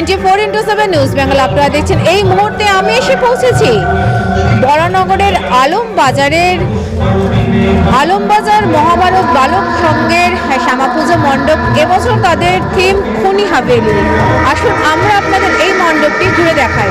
Twenty four into seven news Bengal আপনারা দেখছেন এই মুহূর্তে আমি এসে পৌঁছেছি বরানগরের আলম বাজারের আলমবাজার মহাভারত বালক সংঘের শ্যামা পুজো মণ্ডপ। এবছর তাদের থিম খুনি হাবেলি আসুন আমরা আপনাদের এই মণ্ডপটি ঘুরে দেখাই।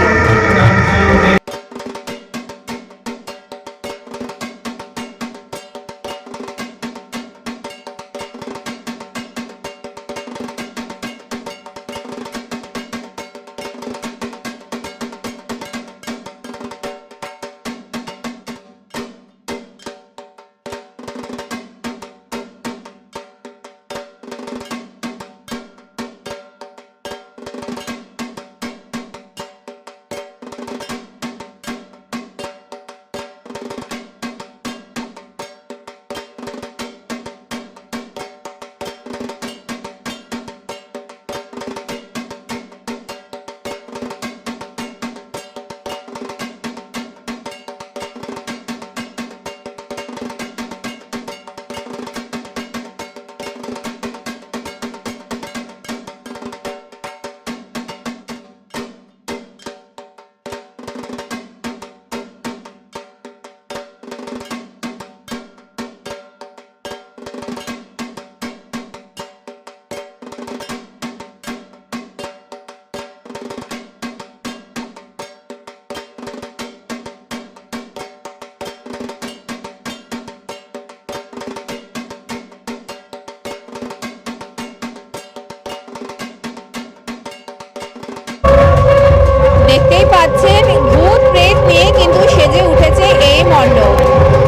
পাচ্ছেন ভূত প্রেত নিয়ে কিন্তু সেজে উঠেছে এই মণ্ডপ।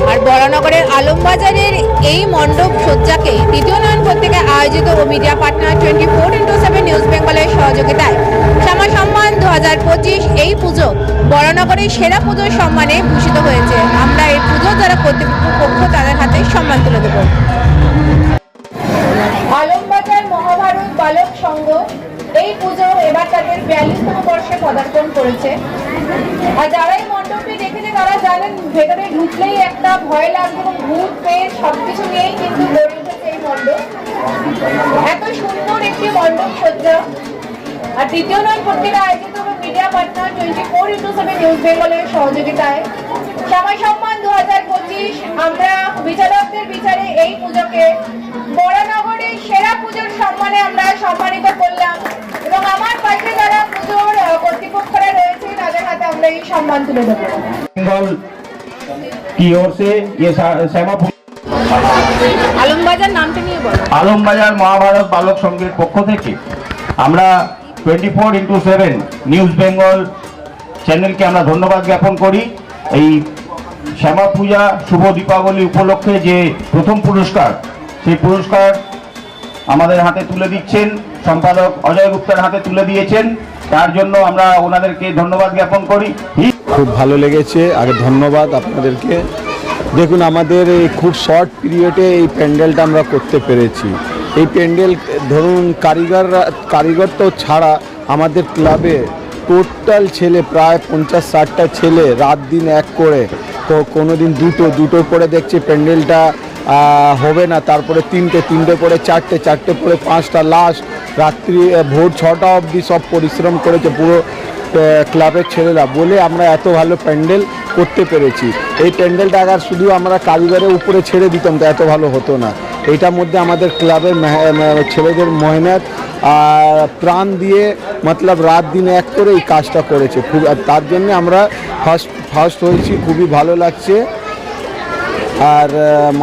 আর বরানগরের আলমবাজারের এই মণ্ডপ সজ্জাকে তৃতীয় নয়ন পত্রিকা আয়োজিত ও media partner twenty four into seven news বেঙ্গলের সহযোগিতায়। শ্যামা সম্মান দু হাজার পঁচিশ এই পুজো বরানগরের সেরা পুজোর সম্মানে ভূষিত হয়েছে। আমরা এই পুজো যারা কর্তৃপক্ষ বর্ষে করেছে। আর যারা এই মণ্ডপটি দেখেছে, তারা জানেন ভেতরে ঢুকলেই একটা ভয় লাগবে এবং ভূত, পেট, সবকিছু নিয়েই কিন্তু গড়ে উঠেছে এই মণ্ডপ। এত সুন্দর একটি মণ্ডপ সজ্জা। আর তৃতীয় নয় পত্রিকা আয়োজিত এবং media partner twenty four into seven news বেঙ্গলের সহযোগিতায়। সময় সম্মান দু হাজার পঁচিশ। আমরা বিচারকদের বিচারে এই পুজোকে বড়নগরের সেরা পুজোর সম্মানে আমরা সম্মানিত করলাম। ইয়ে আলমবাজার আলমবাজার মহাভারত বালক সংঘের পক্ষ থেকে আমরা twenty four into seven news Bengal চ্যানেলকে আমরা ধন্যবাদ জ্ঞাপন করি। এই শ্যামা পূজা শুভ দীপাবলি উপলক্ষে যে প্রথম পুরস্কার সেই পুরস্কার আমাদের হাতে তুলে দিচ্ছেন। সম্পাদক অজয় গুপ্তার হাতে তুলে দিয়েছেন। তার জন্য আমরা ওনাদেরকে ধন্যবাদ জ্ঞাপন করি। খুব ভালো লেগেছে। আগে ধন্যবাদ আপনাদেরকে। দেখুন, আমাদের এই খুব শর্ট পিরিয়ডে এই প্যান্ডেলটা আমরা করতে পেরেছি। এই প্যান্ডেল, ধরুন, কারিগর কারিগর তো ছাড়া আমাদের ক্লাবে টোটাল ছেলে, প্রায় পঞ্চাশ ষাটটা ছেলে রাত দিন এক করে। তো কোনো দিন দুটো দুটো করে দেখছে প্যান্ডেলটা হবে না। তারপরে তিনটে তিনটে করে চারটে চারটে করে পাঁচটা লাস্ট রাত্রি ভোর ছটা অবধি সব পরিশ্রম করেছে পুরো ক্লাবের ছেলেরা বলে আমরা এত ভালো প্যান্ডেল করতে পেরেছি। এই প্যান্ডেলটা আবার শুধু আমরা কারিগরের উপরে ছেড়ে দিতাম, তো এত ভালো হতো না। এইটার মধ্যে আমাদের ক্লাবের ছেলেদের মেহনত আর প্রাণ দিয়ে মতলব রাত দিন এক করে এই কাজটা করেছে। খুব তার জন্য আমরা ফার্স্ট ফার্স্ট হয়েছি, খুবই ভালো লাগছে। আর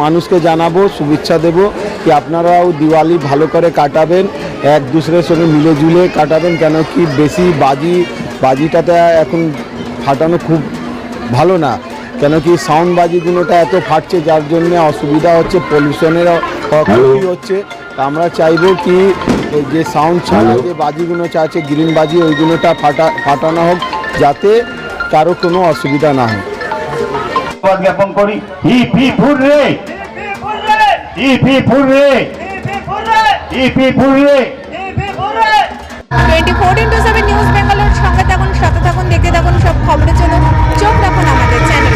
মানুষকে জানাব শুভেচ্ছা দেব কি আপনারাও দিওয়ালি ভালো করে কাটাবেন এক দুসরের সঙ্গে মিলে জুলে কাটাবেন কেন কি বেশি বাজি বাজিটাতে এখন ফাটানো খুব ভালো না। কেন কি সাউন্ড বাজিগুলোটা এত ফাটছে যার জন্য অসুবিধা হচ্ছে পলিউশনের ক্ষতি হচ্ছে। আমরা চাইব কি যে সাউন্ড ছাড়া যে বাজিগুলো আছে গ্রিন বাজি ওইগুলোটা ফাটা ফাটানো হোক যাতে কারও কোনো অসুবিধা না হয়। ধন্যবাদ জ্ঞাপন করি। Hip hip hurray hip hip hurray hip hip hurray twenty four into seven news Bangalore সঙ্গে থাকুন, সাথে থাকুন, দেখতে থাকুন সব খবরের জন্য। চোখ রাখুন আমাদের চ্যানেল।